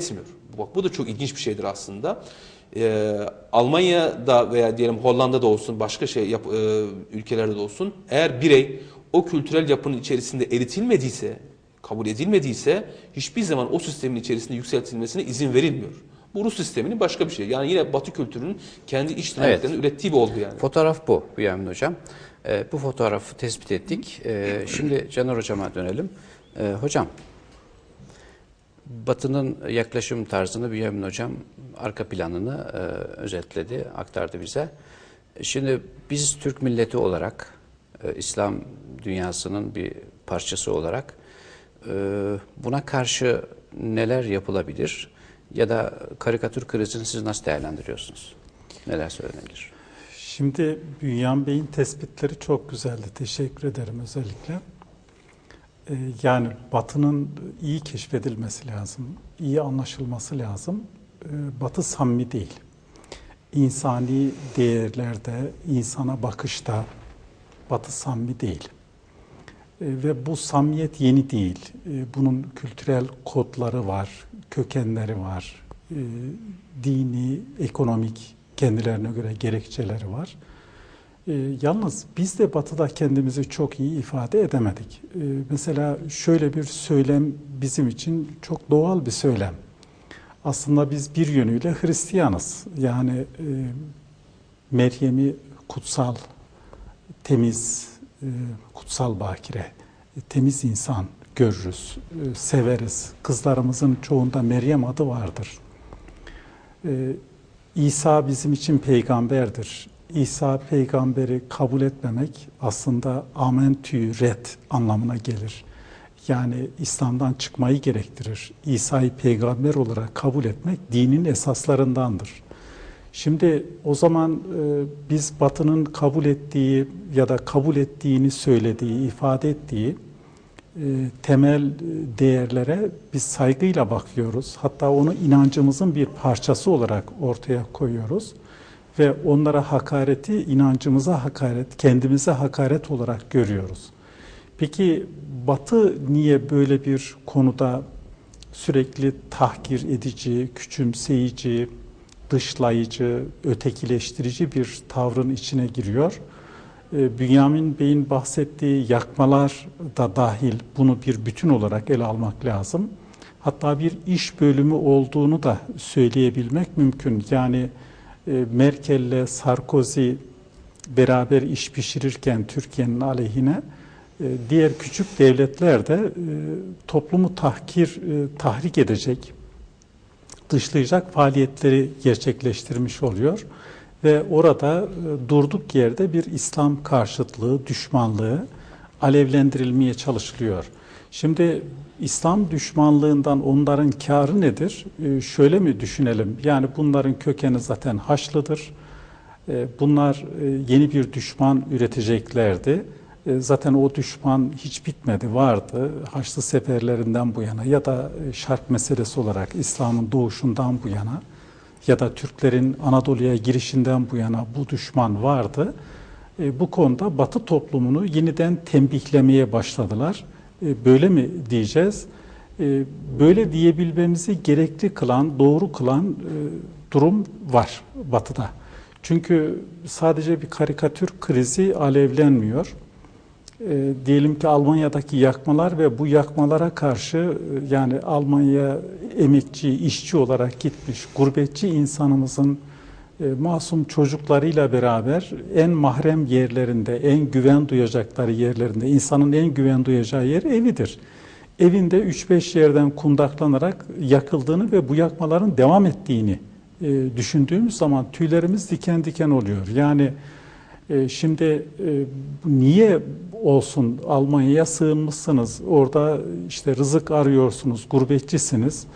etmiyor. Bak bu da çok ilginç bir şeydir aslında. Ee, Almanya'da veya diyelim Hollanda'da olsun, başka şey yap, e, ülkelerde de olsun, eğer birey o kültürel yapının içerisinde eritilmediyse, kabul edilmediyse hiçbir zaman o sistemin içerisinde yükseltilmesine izin verilmiyor. Bu Rus sisteminin başka bir şey. Yani yine Batı kültürünün kendi iç dinamiklerini ürettiği bir olgu yani. Fotoğraf bu Bünyamin Hocam. Ee, bu fotoğrafı tespit ettik. Ee, şimdi Caner Hocam'a dönelim. Ee, hocam, Batı'nın yaklaşım tarzını Bünyamin Hocam arka planını e, özetledi, aktardı bize. Şimdi biz Türk milleti olarak, e, İslam dünyasının bir parçası olarak e, buna karşı neler yapılabilir? Ya da karikatür krizini siz nasıl değerlendiriyorsunuz? Neler söylenebilir? Şimdi Bünyan Bey'in tespitleri çok güzeldi. Teşekkür ederim özellikle. Ee, Yani Batı'nın iyi keşfedilmesi lazım, iyi anlaşılması lazım. Ee, Batı samimi değil. İnsani değerlerde, insana bakışta Batı samimi değil. Ee, Ve bu samimiyet yeni değil. Bunun kültürel kodları var, kökenleri var, dini, ekonomik kendilerine göre gerekçeleri var. Ee, yalnız biz de Batı'da kendimizi çok iyi ifade edemedik. Ee, mesela şöyle bir söylem bizim için çok doğal bir söylem. Aslında biz bir yönüyle Hristiyanız. Yani e, Meryem'i kutsal, temiz, e, kutsal bakire, e, temiz insan görürüz, e, severiz. Kızlarımızın çoğunda Meryem adı vardır. E, İsa bizim için peygamberdir. İsa peygamberi kabul etmemek aslında amentü red anlamına gelir. Yani İslam'dan çıkmayı gerektirir. İsa'yı peygamber olarak kabul etmek dinin esaslarındandır. Şimdi o zaman e, biz Batı'nın kabul ettiği ya da kabul ettiğini söylediği, ifade ettiği e, temel e, değerlere biz saygıyla bakıyoruz. Hatta onu inancımızın bir parçası olarak ortaya koyuyoruz ve onlara hakareti inancımıza hakaret, kendimize hakaret olarak görüyoruz. Peki Batı niye böyle bir konuda sürekli tahkir edici, küçümseyici, dışlayıcı, ötekileştirici bir tavrın içine giriyor? E, Bünyamin Bey'in bahsettiği yakmalar da dahil bunu bir bütün olarak ele almak lazım. Hatta bir iş bölümü olduğunu da söyleyebilmek mümkün. Yani Merkel'le Sarkozy beraber iş pişirirken Türkiye'nin aleyhine e, diğer küçük devletler de e, toplumu tahkir, tahrik edecek, dışlayacak faaliyetleri gerçekleştirmiş oluyor. Ve orada durduk yerde bir İslam karşıtlığı, düşmanlığı alevlendirilmeye çalışılıyor. Şimdi İslam düşmanlığından onların karı nedir? Ee, şöyle mi düşünelim? Yani bunların kökeni zaten Haçlıdır. Ee, bunlar e, yeni bir düşman üreteceklerdi. Ee, zaten o düşman hiç bitmedi, vardı. Haçlı seferlerinden bu yana ya da e, şark meselesi olarak İslam'ın doğuşundan bu yana ya da Türklerin Anadolu'ya girişinden bu yana bu düşman vardı. E, bu konuda Batı toplumunu yeniden tembihlemeye başladılar. E, böyle mi diyeceğiz? E, böyle diyebilmemizi gerekli kılan, doğru kılan e, durum var Batı'da. Çünkü sadece bir karikatür krizi alevlenmiyor. Diyelim ki Almanya'daki yakmalar ve bu yakmalara karşı yani Almanya emekçi, işçi olarak gitmiş gurbetçi insanımızın masum çocuklarıyla beraber en mahrem yerlerinde, en güven duyacakları yerlerinde, insanın en güven duyacağı yer evidir. Evinde 3-5 yerden kundaklanarak yakıldığını ve bu yakmaların devam ettiğini e, düşündüğümüz zaman tüylerimiz diken diken oluyor. Yani e, şimdi e, niye olsun Almanya'ya sığınmışsınız, orada işte rızık arıyorsunuz, gurbetçisiniz,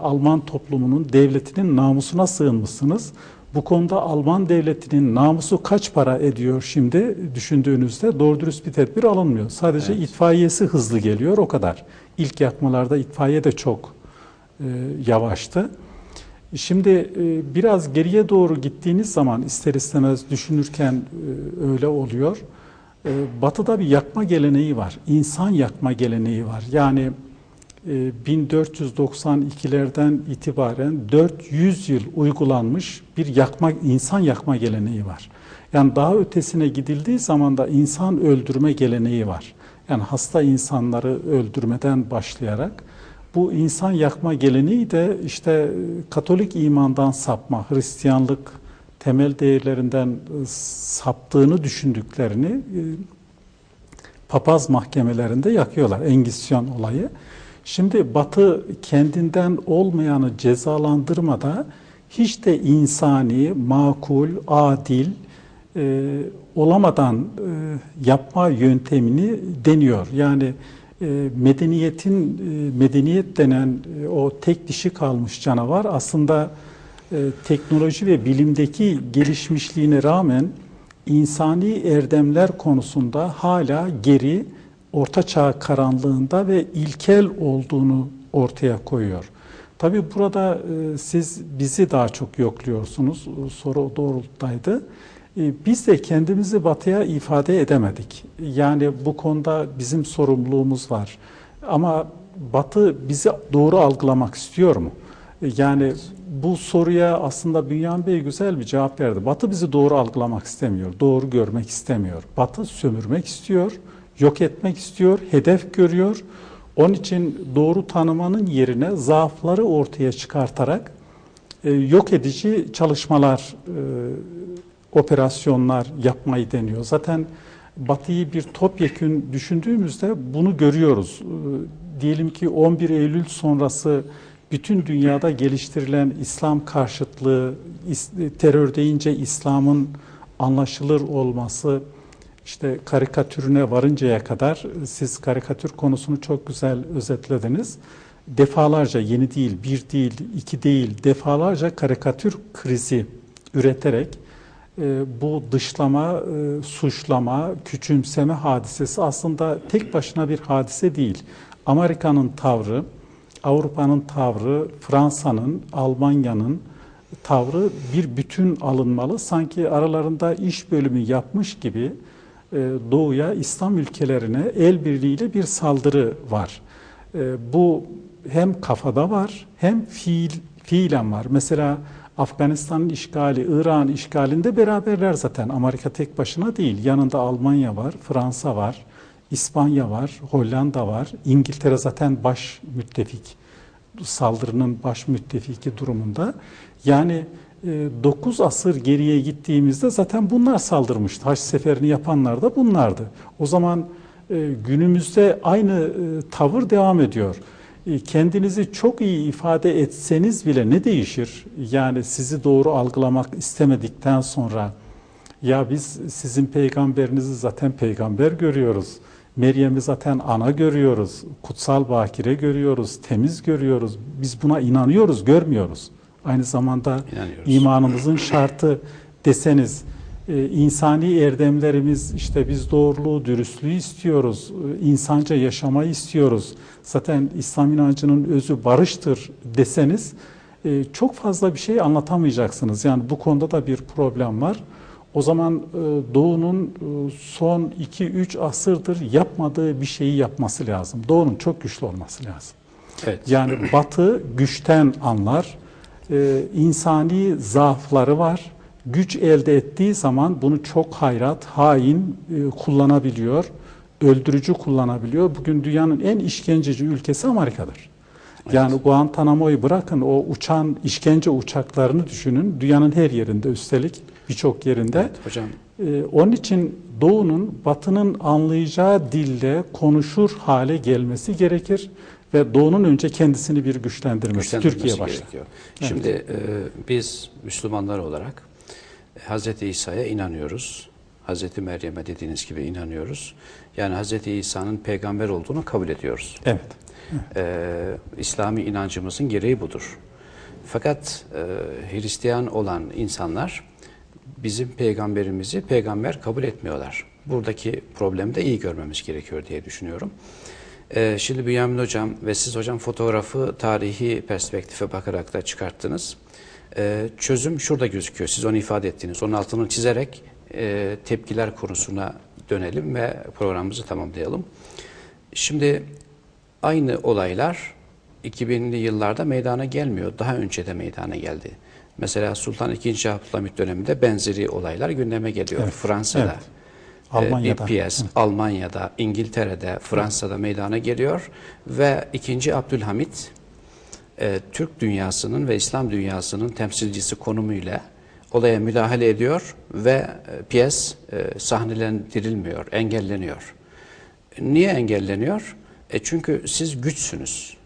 Alman toplumunun, devletinin namusuna sığınmışsınız. Bu konuda Alman devletinin namusu kaç para ediyor şimdi düşündüğünüzde doğru dürüst bir tedbir alınmıyor. Sadece evet. itfaiyesi hızlı geliyor o kadar. İlk yakmalarda itfaiye de çok e, yavaştı. Şimdi e, biraz geriye doğru gittiğiniz zaman ister istemez düşünürken e, öyle oluyor. E, batı'da bir yakma geleneği var. İnsan yakma geleneği var. Yani 1492'lerden itibaren 400 yıl uygulanmış bir yakma insan yakma geleneği var. Yani daha ötesine gidildiği zaman da insan öldürme geleneği var. Yani hasta insanları öldürmeden başlayarak bu insan yakma geleneği de işte e, Katolik imandan sapma, Hristiyanlık temel değerlerinden e, saptığını düşündüklerini e, papaz mahkemelerinde yakıyorlar. Engizisyon olayı. Şimdi Batı kendinden olmayanı cezalandırmada hiç de insani, makul, adil e, olamadan e, yapma yöntemini deniyor. Yani e, medeniyetin e, medeniyet denen e, o tek dişi kalmış canavar aslında e, teknoloji ve bilimdeki gelişmişliğine rağmen insani erdemler konusunda hala geri orta çağ karanlığında ve ilkel olduğunu ortaya koyuyor. Tabii burada e, siz bizi daha çok yokluyorsunuz. Soru o doğrultudaydı. E, Biz de kendimizi batıya ifade edemedik. Yani bu konuda bizim sorumluluğumuz var. Ama batı bizi doğru algılamak istiyor mu? E, Yani bu soruya aslında Bünyamin Bey güzel bir cevap verdi. Batı bizi doğru algılamak istemiyor, doğru görmek istemiyor. Batı sömürmek istiyor, yok etmek istiyor, hedef görüyor. Onun için doğru tanımanın yerine zaafları ortaya çıkartarak e, yok edici çalışmalar, e, operasyonlar yapmayı deniyor. Zaten Batı'yı bir topyekün düşündüğümüzde bunu görüyoruz. E, diyelim ki 11 Eylül sonrası bütün dünyada geliştirilen İslam karşıtlığı, terör deyince İslam'ın anlaşılır olması, işte karikatürüne varıncaya kadar siz karikatür konusunu çok güzel özetlediniz. Defalarca yeni değil, bir değil, iki değil, defalarca karikatür krizi üreterek e, bu dışlama, e, suçlama, küçümseme hadisesi aslında tek başına bir hadise değil. Amerika'nın tavrı, Avrupa'nın tavrı, Fransa'nın, Almanya'nın tavrı bir bütün alınmalı. Sanki aralarında iş bölümü yapmış gibi e, Doğu'ya, İslam ülkelerine el birliğiyle bir saldırı var. E, Bu hem kafada var hem fiil, fiilen var. Mesela Afganistan'ın işgali, İran işgalinde beraberler zaten. Amerika tek başına değil. Yanında Almanya var, Fransa var, İspanya var, Hollanda var. İngiltere zaten baş müttefik. Saldırının baş müttefiki durumunda. Yani 9 asır geriye gittiğimizde zaten bunlar saldırmıştı. Haç seferini yapanlar da bunlardı. O zaman e, günümüzde aynı e, tavır devam ediyor. E, Kendinizi çok iyi ifade etseniz bile ne değişir? Yani sizi doğru algılamak istemedikten sonra ya biz sizin peygamberinizi zaten peygamber görüyoruz. Meryem'i zaten ana görüyoruz. Kutsal bakire görüyoruz. Temiz görüyoruz. Biz buna inanıyoruz, görmüyoruz. Aynı zamanda imanımızın şartı deseniz e, insani erdemlerimiz işte biz doğruluğu, dürüstlüğü istiyoruz. e, insanca yaşamayı istiyoruz. Zaten İslam inancının özü barıştır deseniz e, çok fazla bir şey anlatamayacaksınız. Yani bu konuda da bir problem var. O zaman Doğu'nun son 2-3 asırdır yapmadığı bir şeyi yapması lazım. Doğu'nun çok güçlü olması lazım. Evet. Yani Batı güçten anlar. Ee, insani zaafları var. Güç elde ettiği zaman bunu çok hayrat, hain e, kullanabiliyor. Öldürücü kullanabiliyor. Bugün dünyanın en işkenceci ülkesi Amerika'dır. Yani Guantanamo'yu bırakın o uçan işkence uçaklarını düşünün. Dünyanın her yerinde üstelik birçok yerinde. Evet, hocam Ee, onun için Doğu'nun Batı'nın anlayacağı dille konuşur hale gelmesi gerekir ve Doğu'nun önce kendisini bir güçlendirmesi, güçlendirmesi Türkiye başta. gerekiyor. Şimdi e, biz Müslümanlar olarak e, Hz. İsa'ya inanıyoruz. Hz. Meryem'e dediğiniz gibi inanıyoruz. Yani Hz. İsa'nın peygamber olduğunu kabul ediyoruz. Evet. Ee, İslami inancımızın gereği budur. Fakat e, Hristiyan olan insanlar bizim peygamberimizi peygamber kabul etmiyorlar. Buradaki problemi de iyi görmemiz gerekiyor diye düşünüyorum. Ee, şimdi Bünyamin Hocam ve siz hocam fotoğrafı tarihi perspektife bakarak da çıkarttınız. Ee, çözüm şurada gözüküyor. Siz onu ifade ettiniz. Onun altını çizerek e, tepkiler konusuna dönelim ve programımızı tamamlayalım. Şimdi Aynı olaylar 2000'li yıllarda meydana gelmiyor. Daha önce de meydana geldi. Mesela Sultan II. Abdülhamit döneminde benzeri olaylar gündeme geliyor. Evet, Fransa'da, evet. E, Almanya'da. bir piyes, Almanya'da, İngiltere'de, Fransa'da meydana geliyor ve 2. Abdülhamit e, Türk dünyasının ve İslam dünyasının temsilcisi konumuyla olaya müdahale ediyor ve e, piyes e, sahnelendirilmiyor, engelleniyor. Niye engelleniyor? E çünkü siz güçsünüz.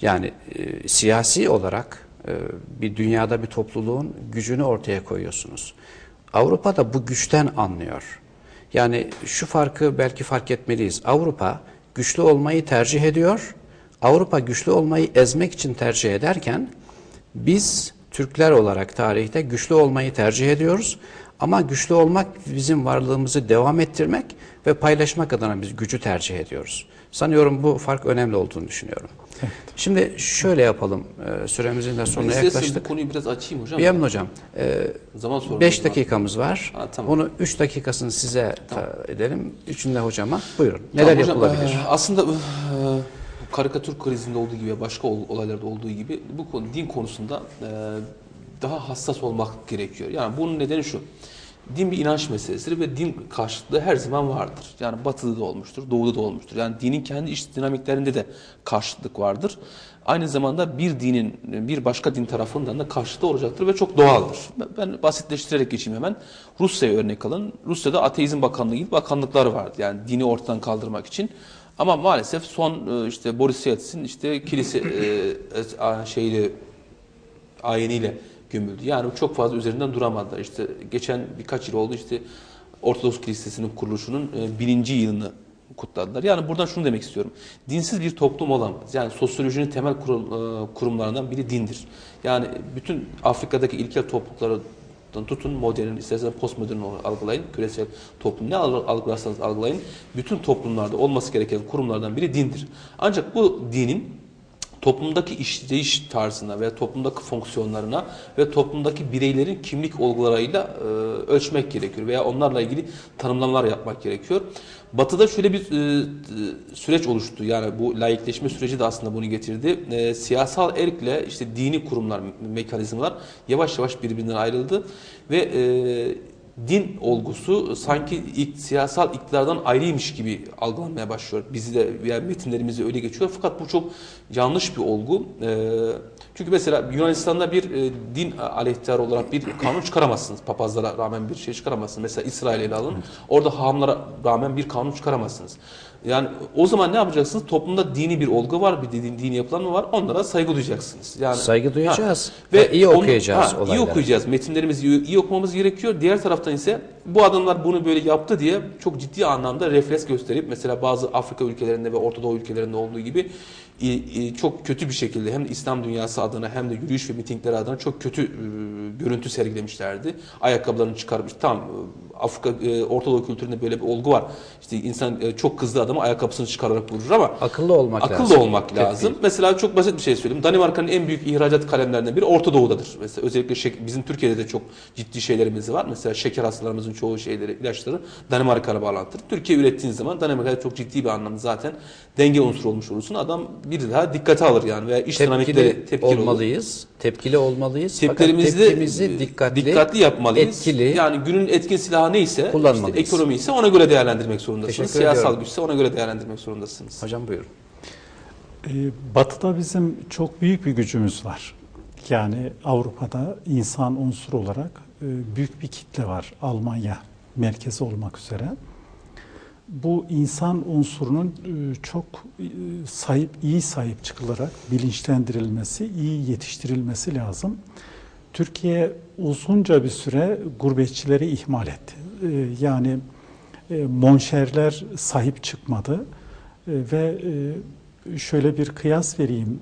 Yani e, siyasi olarak e, bir dünyada bir topluluğun gücünü ortaya koyuyorsunuz. Avrupa da bu güçten anlıyor. Yani şu farkı belki fark etmeliyiz. Avrupa güçlü olmayı tercih ediyor. Avrupa güçlü olmayı ezmek için tercih ederken biz Türkler olarak tarihte güçlü olmayı tercih ediyoruz. Ama güçlü olmak bizim varlığımızı devam ettirmek ve paylaşmak adına biz gücü tercih ediyoruz. Sanıyorum bu fark önemli olduğunu düşünüyorum. Şimdi şöyle yapalım. Ee, Süremizin de sonuna İsterseniz bu yaklaştık. konuyu biraz açayım hocam. Biyamin Hocam, Zaman sorunu 5 var. dakikamız var. Ha, tamam. Bunu 3 dakikasını size ta- edelim. Üçünü de hocama. Buyurun. Tamam Neler hocam, yapılabilir? e, aslında e, karikatür krizinde olduğu gibi başka ol- olaylarda olduğu gibi bu konu din konusunda e, daha hassas olmak gerekiyor. Yani bunun nedeni şu. Din bir inanç meselesidir ve din karşıtlığı her zaman vardır. Yani batıda da olmuştur, doğuda da olmuştur. Yani dinin kendi iç dinamiklerinde de karşıtlık vardır. Aynı zamanda bir dinin bir başka din tarafından da karşıtı olacaktır ve çok doğaldır. Ben- basitleştirerek geçeyim hemen. Rusya'ya örnek alın. Rusya'da Ateizm Bakanlığı gibi bakanlıklar vardı. Yani dini ortadan kaldırmak için. Ama maalesef son e, işte Boris Yeltsin işte kilise e, e, şeyli ayiniyle gömüldü. Yani çok fazla üzerinden duramadılar. İşte geçen birkaç yıl oldu işte Ortodoks Kilisesi'nin kuruluşunun e, birinci yılını kutladılar. Yani buradan şunu demek istiyorum. Dinsiz bir toplum olamaz. Yani sosyolojinin temel e, kurumlarından biri dindir. Yani bütün Afrika'daki ilkel toplulukları tutun modern, isterseniz postmodern algılayın, küresel toplum ne al- algılarsanız algılayın, bütün toplumlarda olması gereken kurumlardan biri dindir. Ancak bu dinin toplumdaki işleyiş tarzına ve toplumdaki fonksiyonlarına ve toplumdaki bireylerin kimlik olgularıyla e, ölçmek gerekiyor veya onlarla ilgili tanımlamalar yapmak gerekiyor. Batı'da şöyle bir e, süreç oluştu. Yani bu laikleşme süreci de aslında bunu getirdi. E, siyasal erkle işte dini kurumlar, me- mekanizmalar yavaş yavaş birbirinden ayrıldı ve e, din olgusu sanki ilk, siyasal iktidardan ayrıymış gibi algılanmaya başlıyor. Bizi de veya metinlerimizi öyle geçiyor. Fakat bu çok yanlış bir olgu. Ee, çünkü mesela Yunanistan'da bir e, din aleyhtarı olarak bir kanun çıkaramazsınız. Papazlara rağmen bir şey çıkaramazsınız. Mesela İsrail'i ele alın. Orada hahamlara rağmen bir kanun çıkaramazsınız. Yani o zaman ne yapacaksınız? Toplumda dini bir olgu var, bir din, dini yapılanma var. Onlara saygı duyacaksınız. Yani Saygı duyacağız Ha, ve iyi onu- okuyacağız ha, iyi okuyacağız. Metinlerimizi iyi, iyi okumamız gerekiyor. Diğer taraftan ise bu adamlar bunu böyle yaptı diye çok ciddi anlamda refleks gösterip mesela bazı Afrika ülkelerinde ve Orta Doğu ülkelerinde olduğu gibi çok kötü bir şekilde hem İslam dünyası adına hem de yürüyüş ve mitingler adına çok kötü e, görüntü sergilemişlerdi. Ayakkabılarını çıkarmış. Tam e, Afrika e, Orta Doğu kültüründe böyle bir olgu var. İşte insan e, çok kızdığı adamı ayakkabısını çıkararak vurur ama Akıllı olmak Akıllı lazım. olmak lazım. Mesela çok basit bir şey söyleyeyim. Danimarka'nın en büyük ihracat kalemlerinden biri Orta Doğu'dadır. Mesela özellikle şek- bizim Türkiye'de de çok ciddi şeylerimiz var. Mesela şeker hastalarımızın çoğu şeyleri, ilaçları Danimarka'ya bağlantılı. Türkiye ürettiğin zaman Danimarka'da çok ciddi bir anlamda zaten denge unsuru olmuş olursun. Adam bir daha dikkate alır yani veya iş dinamikleri Tepkili, tepkili olur. olmalıyız. Tepkili olmalıyız. Tepkilerimizi dikkatli, dikkatli yapmalıyız. etkili. Yani günün etkin silahı neyse, işte ekonomi ise ona göre değerlendirmek zorundasınız. Teşekkür Siyasal ediyorum. güçse ona göre değerlendirmek zorundasınız. Hocam buyurun. Ee, Batı'da bizim çok büyük bir gücümüz var. Yani Avrupa'da insan unsur olarak e, büyük bir kitle var. Almanya merkezi olmak üzere. Bu insan unsurunun e, çok e, sahip, iyi sahip çıkılarak bilinçlendirilmesi, iyi yetiştirilmesi lazım. Türkiye uzunca bir süre gurbetçileri ihmal etti. E, Yani e, monşerler sahip çıkmadı E, ve e, şöyle bir kıyas vereyim.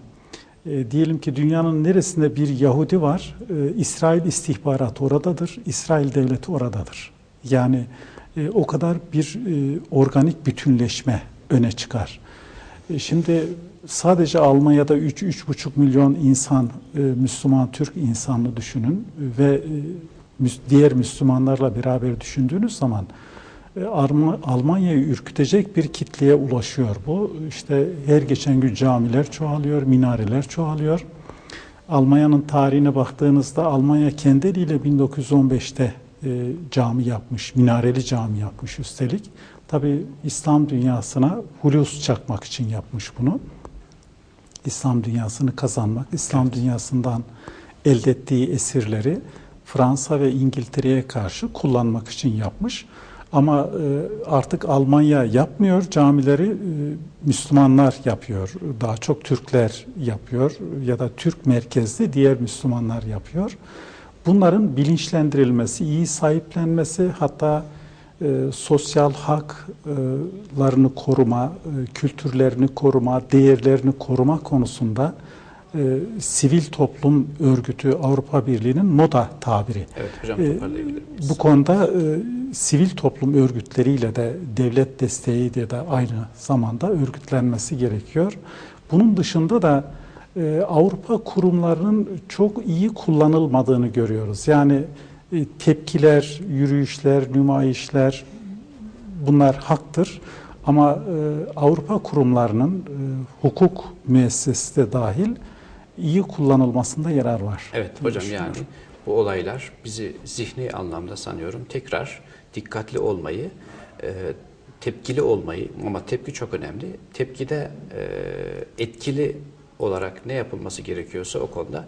E, diyelim ki dünyanın neresinde bir Yahudi var, e, İsrail istihbaratı oradadır, İsrail devleti oradadır. Yani o kadar bir organik bütünleşme öne çıkar. E, Şimdi sadece Almanya'da 3-3,5 milyon insan, e, Müslüman Türk insanını düşünün ve e, diğer Müslümanlarla beraber düşündüğünüz zaman Almanya'yı ürkütecek bir kitleye ulaşıyor bu. İşte her geçen gün camiler çoğalıyor, minareler çoğalıyor. Almanya'nın tarihine baktığınızda Almanya kendi eliyle 1915'te e, cami yapmış, minareli cami yapmış üstelik. Tabi İslam dünyasına Hulusi çakmak için yapmış bunu. İslam dünyasını kazanmak, İslam dünyasından elde ettiği esirleri Fransa ve İngiltere'ye karşı kullanmak için yapmış. Ama e, artık Almanya yapmıyor camileri, e, Müslümanlar yapıyor. Daha çok Türkler yapıyor ya da Türk merkezli diğer Müslümanlar yapıyor. Bunların bilinçlendirilmesi, iyi sahiplenmesi hatta e, sosyal haklarını koruma, e, kültürlerini koruma, değerlerini koruma konusunda e, sivil toplum örgütü Avrupa Birliği'nin moda tabiri. Evet hocam E, toparlayabilir miyiz? Bu konuda e, sivil toplum örgütleriyle de devlet desteğiyle de aynı zamanda örgütlenmesi gerekiyor. Bunun dışında da e, Avrupa kurumlarının çok iyi kullanılmadığını görüyoruz. Yani e, tepkiler, yürüyüşler, nümayişler bunlar haktır. Ama e, Avrupa kurumlarının e, hukuk müessesesi de dahil iyi kullanılmasında yarar var. Evet hocam yani bu olaylar bizi zihni anlamda sanıyorum tekrar dikkatli olmayı, e, tepkili olmayı ama tepki çok önemli. Tepkide e, etkili olarak ne yapılması gerekiyorsa o konuda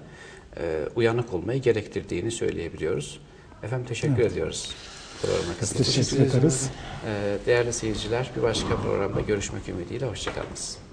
e, uyanık olmayı gerektirdiğini söyleyebiliyoruz. Efendim teşekkür ediyoruz. Programa Biz teşekkür ederiz. E, değerli seyirciler bir başka programda görüşmek ümidiyle hoşçakalınız.